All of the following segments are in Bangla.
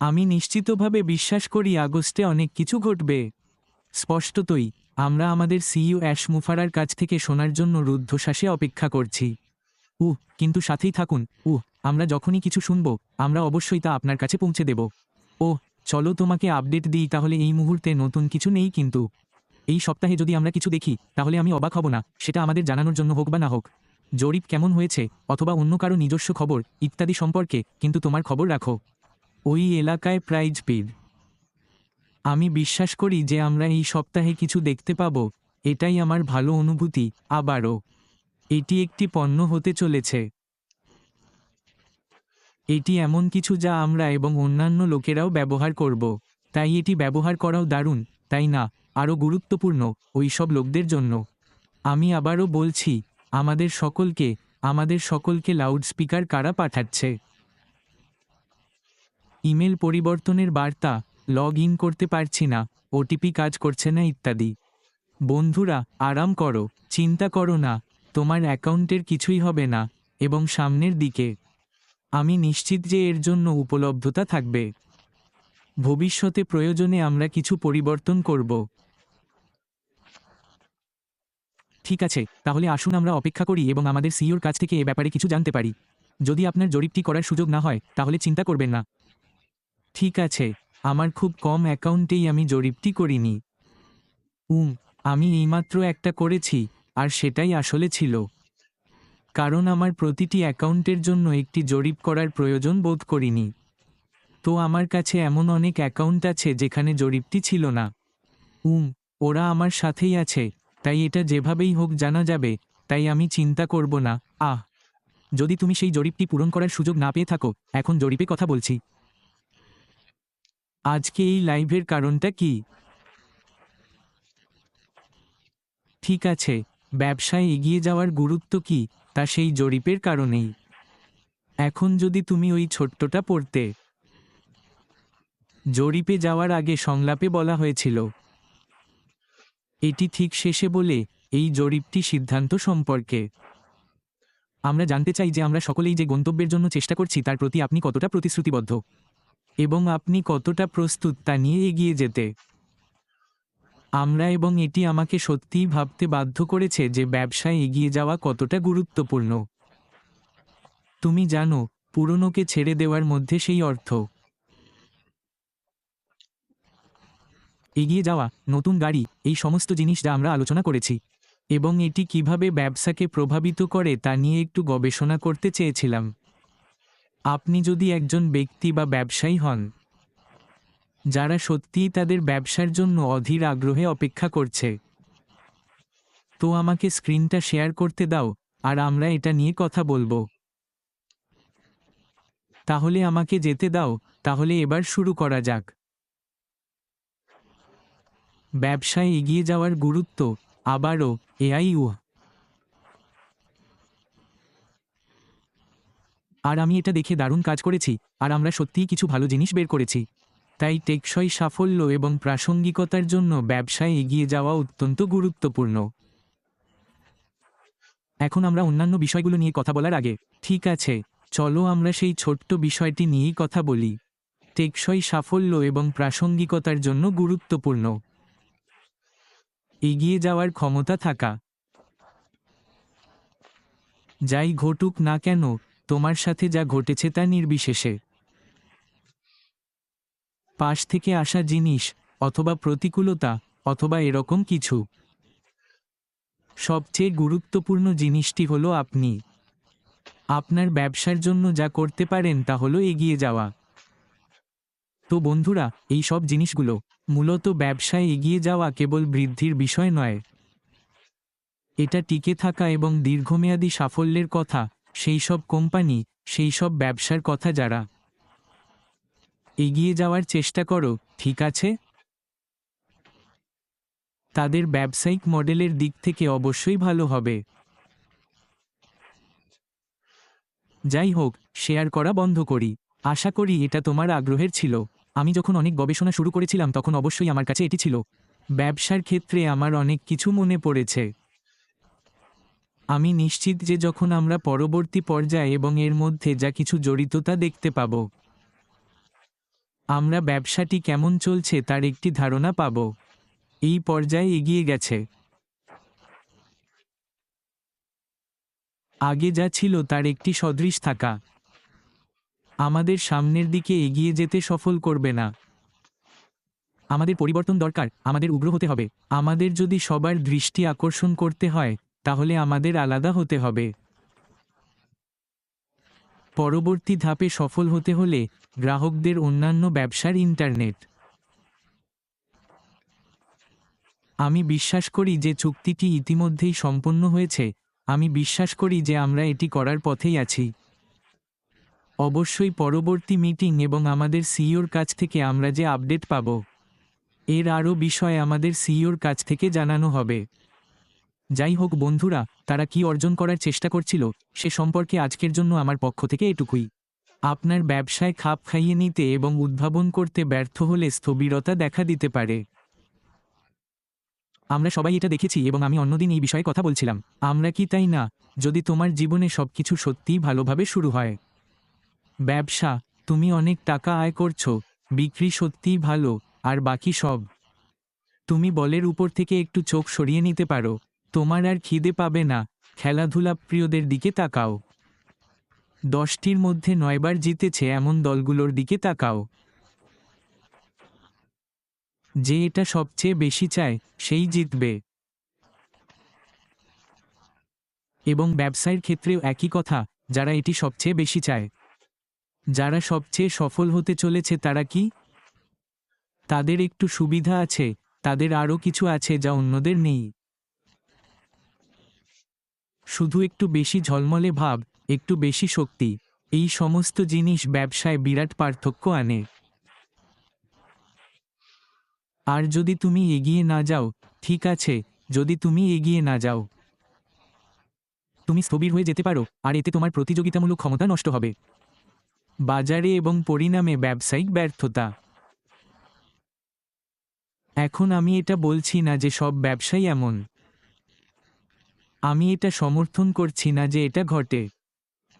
আমি নিশ্চিতভাবে বিশ্বাস করি আগস্টে অনেক কিছু ঘটবে। স্পষ্টতই, আমরা আমাদের সিইও অ্যাশ মুফারার কাছ থেকে শোনার জন্য রুদ্ধশ্বাসে অপেক্ষা করছি। উহ, কিন্তু সাথেই থাকুন। উহ, আমরা যখনই কিছু শুনব, আমরা অবশ্যই তা আপনার কাছে পৌঁছে দেব। ও চলো তোমাকে আপডেট দিই তাহলে এই মুহূর্তে নতুন কিছু নেই কিন্তু। এই সপ্তাহে যদি আমরা কিছু দেখি, তাহলে আমি অবাক হব না, সেটা আমাদের জানানোর জন্য হোক বা না হোক। জরিপ কেমন হয়েছে, অথবা অন্য কারও নিজস্ব খবর, ইত্যাদি সম্পর্কে, কিন্তু তোমার খবর রাখো। ওই এলাকায় প্রাইজ পিড আমি বিশ্বাস করি যে আমরা এই সপ্তাহে কিছু দেখতে পাব, এটাই আমার ভালো অনুভূতি। আবারও, এটি একটি পণ্য হতে চলেছে। এটি এমন কিছু যা আমরা এবং অন্যান্য লোকেরাও ব্যবহার করব। তাই এটি ব্যবহার করাও দারুণ, তাই না? আরও গুরুত্বপূর্ণ ওই সব লোকদের জন্য। আমি আবারও বলছি, আমাদের সকলকে আমাদের সকলকে লাউডস্পিকার কারা পাঠাচ্ছে? ইমেল পরিবর্তনের বার্তা, লগ ইন করতে পারছি না ওটিপি কাজ করছে না ইত্যাদি। বন্ধুরা, আরাম করো, চিন্তা করো না, তোমার অ্যাকাউন্টের কিছুই হবে না, এবং সামনের দিকে। আমি নিশ্চিত যে এর জন্য উপলব্ধতা থাকবে। ভবিষ্যতে প্রয়োজনে আমরা কিছু পরিবর্তন করব। ঠিক আছে, তাহলে আসুন আমরা অপেক্ষা করি এবং আমাদের সিইওর কাছ থেকে এ ব্যাপারে কিছু জানতে পারি। যদি আপনার জরিপটি করার সুযোগ না হয়, তাহলে চিন্তা করবেন না। ঠিক আছে, আমার খুব কম অ্যাকাউন্টেই আমি জরিপটি করিনি। উম, আমি এইমাত্র একটা করেছি, আর সেটাই আসলে ছিল। কারণ আমার প্রতিটি অ্যাকাউন্টের জন্য একটি জরিপ করার প্রয়োজন বোধ করিনি। তো আমার কাছে এমন অনেক অ্যাকাউন্ট আছে যেখানে জরিপটি ছিল না। উম, ওরা আমার সাথেই আছে, তাই এটা যেভাবেই হোক জানা যাবে, তাই আমি চিন্তা করব না। আহ! যদি তুমি সেই জরিপটি পূরণ করার সুযোগ না পেয়ে থাকো, এখন জরিপে কথা বলছি। আজকে এই লাইভের কারণটা কি? ঠিক আছে, ব্যবসায় এগিয়ে যাওয়ার গুরুত্ব কি? তা সেই জরিপের কারণেই। এখন যদি তুমি ওই ছোট্টটা পড়তে। জরিপে যাওয়ার আগে সংলাপে বলা হয়েছিল। এটি ঠিক শেষে বলে এই জরিপটি সিদ্ধান্ত সম্পর্কে। আমরা জানতে চাই যে আমরা সকলেই যে গন্তব্যের জন্য চেষ্টা করছি, তার প্রতি আপনি কতটা প্রতিশ্রুতিবদ্ধ? এবং আপনি কতটা প্রস্তুত তা নিয়ে এগিয়ে যেতে। আমরা এবং এটি আমাকে সত্যিই ভাবতে বাধ্য করেছে যে ব্যবসায় এগিয়ে যাওয়া কতটা গুরুত্বপূর্ণ। তুমি জানো, পুরনোকে ছেড়ে দেওয়ার মধ্যে সেই অর্থ। এগিয়ে যাওয়া, নতুন গাড়ি, এই সমস্ত জিনিস যা আমরা আলোচনা করেছি। এবং এটি কীভাবে ব্যবসাকে প্রভাবিত করে তা নিয়ে একটু গবেষণা করতে চেয়েছিলাম। আপনি যদি একজন ব্যক্তি বা ব্যবসায়ী হন, যারা সত্যিই তাদের ব্যবসার জন্য অধীর আগ্রহে অপেক্ষা করছে, তো আমাকে স্ক্রিনটা শেয়ার করতে দাও আর আমরা এটা নিয়ে কথা বলব। তাহলে আমাকে যেতে দাও, তাহলে এবার শুরু করা যাক। ব্যবসায় এগিয়ে যাওয়ার গুরুত্ব আবারও এআইউ আর আমি এটা দেখে দারুণ কাজ করেছি, আর আমরা সত্যিই কিছু ভালো জিনিস বের করেছি। তাই টেকসই সাফল্য এবং প্রাসঙ্গিকতার জন্য ব্যবসায় এগিয়ে যাওয়া অত্যন্ত গুরুত্বপূর্ণ। এখন আমরা অন্যান্য বিষয়গুলো নিয়ে কথা বলার আগে, ঠিক আছে, চলো আমরা সেই ছোট্ট বিষয়টি নিয়েই কথা বলি। টেকসই সাফল্য এবং প্রাসঙ্গিকতার জন্য গুরুত্বপূর্ণ। এগিয়ে যাওয়ার ক্ষমতা থাকা। যাই ঘটুক না কেন তোমার সাথে যা ঘটেছে তা নির্বিশেষে। পাশ থেকে আসা জিনিস, অথবা প্রতিকূলতা, অথবা এরকম কিছু। সবচেয়ে গুরুত্বপূর্ণ জিনিসটি হলো আপনি। আপনার ব্যবসার জন্য যা করতে পারেন তা হলো এগিয়ে যাওয়া। তো বন্ধুরা, এই সব জিনিসগুলো মূলত ব্যবসায় এগিয়ে যাওয়া কেবল বৃদ্ধির বিষয় নয়। এটা টিকে থাকা এবং দীর্ঘমেয়াদী সাফল্যের কথা। সেই সব কোম্পানি, সেই সব ব্যবসার কথা যারা। এগিয়ে যাওয়ার চেষ্টা করো, ঠিক আছে? তাদের ব্যবসায়িক মডেলের দিক থেকে অবশ্যই ভালো হবে। যাই হোক, শেয়ার করা বন্ধ করি। আশা করি এটা তোমার আগ্রহের ছিল। আমি যখন অনেক গবেষণা শুরু করেছিলাম, তখন অবশ্যই আমার কাছে এটি ছিল। ব্যবসার ক্ষেত্রে আমার অনেক কিছু মনে পড়েছে। আমি নিশ্চিত যে যখন আমরা পরবর্তী পর্যায়ে এবং এর মধ্যে যা কিছু জড়িততা দেখতে পাব, আমরা ব্যবসাটি কেমন চলছে তার একটি ধারণা পাব। এই পর্যায়ে এগিয়ে গেছে। আগে যা ছিল তার একটি সদৃশ থাকা। আমাদের সামনের দিকে এগিয়ে যেতে সফল করবে না। আমাদের পরিবর্তন দরকার, আমাদের উগ্র হতে হবে। আমাদের যদি সবার দৃষ্টি আকর্ষণ করতে হয় তাহলে আমাদের আলাদা হতে হবে। পরবর্তী ধাপে সফল হতে হলে গ্রাহকদের অন্যান্য ব্যবসার ইন্টারনেট। আমি বিশ্বাস করি যে চুক্তিটি ইতিমধ্যেই সম্পন্ন হয়েছে। আমি বিশ্বাস করি যে আমরা এটি করার পথেই আছি। অবশ্যই পরবর্তী মিটিং এবং আমাদের সিইওর কাছ থেকে আমরা যে আপডেট পাব, এর আরও বিষয় আমাদের সিইওর কাছ থেকে জানানো হবে। যাই হোক বন্ধুরা, তারা কি অর্জন করার চেষ্টা করছিল, সে সম্পর্কে আজকের জন্য আমার পক্ষ থেকে এটুকুই। আপনার ব্যবসায় খাপ খাইয়ে নিতে এবং উদ্ভাবন করতে ব্যর্থ হলে স্থবিরতা দেখা দিতে পারে। আমরা সবাই এটা দেখেছি এবং আমি অন্যদিন এই বিষয়ে কথা বলছিলাম। আমরা কি তাই না, যদি তোমার জীবনে সবকিছু সত্যিই ভালোভাবে শুরু হয়? ব্যবসা, তুমি অনেক টাকা আয় করছ, বিক্রি সত্যিই ভালো, আর বাকি সব। তুমি বলের উপর থেকে একটু চোখ সরিয়ে নিতে পারো। তোমার আর খিদে পাবে না, খেলাধুলা প্রিয়দের দিকে তাকাও। দশটির মধ্যে নয়বার জিতেছে এমন দলগুলোর দিকে তাকাও। যে এটা সবচেয়ে বেশি চায়, সেই জিতবে। এবং ব্যবসায়ের ক্ষেত্রেও একই কথা, যারা এটি সবচেয়ে বেশি চায়। যারা সবচেয়ে সফল হতে চলেছে তারা কি? তাদের একটু সুবিধা আছে, তাদের আরও কিছু আছে যা অন্যদের নেই। শুধু একটু বেশি ঝলমলে ভাব, একটু বেশি শক্তি। এই সমস্ত জিনিস ব্যবসায় বিরাট পার্থক্য আনে। আর যদি তুমি এগিয়ে না যাও, ঠিক আছে, যদি তুমি এগিয়ে না যাও। তুমি স্থবির হয়ে যেতে পারো, আর এতে তোমার প্রতিযোগিতামূলক ক্ষমতা নষ্ট হবে। বাজারে এবং পরিণামে ব্যবসায়িক ব্যর্থতা। এখন আমি এটা বলছি না যে সব ব্যবসাই এমন। আমি এটা সমর্থন করছি না যে এটা ঘটে।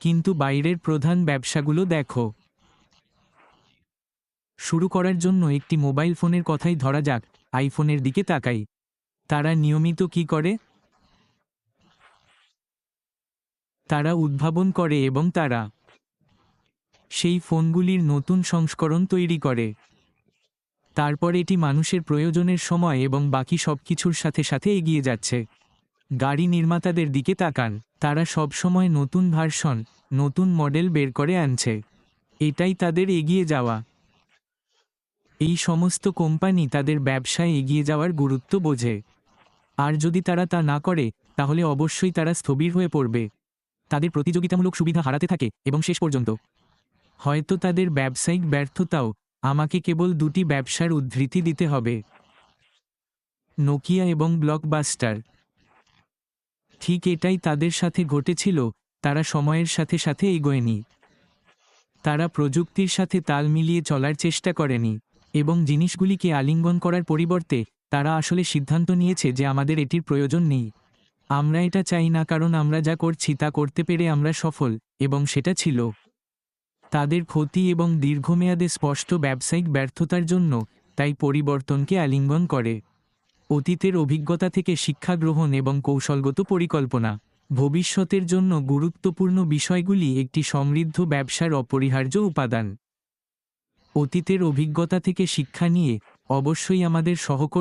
কিন্তু বাইরের প্রধান ব্যবসাগুলো দেখো। শুরু করার জন্য একটি মোবাইল ফোনের কথাই ধরা যাক, আইফোনের দিকে তাকাই। তারা নিয়মিত কি করে? তারা উদ্ভাবন করে এবং তারা সেই ফোনগুলির নতুন সংস্করণ তৈরি করে। তারপর এটি মানুষের প্রয়োজনের সময় এবং বাকি সব কিছুর সাথে সাথে এগিয়ে যাচ্ছে। গাড়ি নির্মাতাদের দিকে তাকান। তারা সবসময় নতুন ভার্সন, নতুন মডেল বের করে আনছে। এটাই তাদের এগিয়ে যাওয়া। এই সমস্ত কোম্পানি তাদের ব্যবসায় এগিয়ে যাওয়ার গুরুত্ব বোঝে। আর যদি তারা তা না করে, তাহলে অবশ্যই তারা স্থবির হয়ে পড়বে। তাদের প্রতিযোগিতামূলক সুবিধা হারাতে থাকে এবং শেষ পর্যন্ত। হয়তো তাদের ব্যবসায়িক ব্যর্থতাও আমাকে কেবল দুটি ব্যবসার উদ্ধৃতি দিতে হবে। নোকিয়া এবং ব্লকবাস্টার। ঠিক এটাই তাদের সাথে ঘটেছিল, তারা সময়ের সাথে সাথে এগোয়নি। তারা প্রযুক্তির সাথে তাল মিলিয়ে চলার চেষ্টা করেনি, এবং জিনিসগুলিকে আলিঙ্গন করার পরিবর্তে তারা আসলে সিদ্ধান্ত নিয়েছে যে আমাদের এটির প্রয়োজন নেই। আমরা এটা চাই না কারণ আমরা যা করছি তা করতে পেরে আমরা সফল, এবং সেটা ছিল। তাদের ক্ষতি এবং দীর্ঘমেয়াদে স্পষ্ট ব্যবসায়িক ব্যর্থতার জন্য তাই পরিবর্তনকে আলিঙ্গন করে। অতীতের অভিজ্ঞতা থেকে শিক্ষা গ্রহণ এবং কৌশলগত পরিকল্পনা। ভবিষ্যতের জন্য গুরুত্বপূর্ণ বিষয়গুলি একটি সমৃদ্ধ ব্যবসার অপরিহার্য উপাদান। অতীতের অভিজ্ঞতা থেকে শিক্ষা নিয়ে অবশ্যই আমাদের সহকর্মী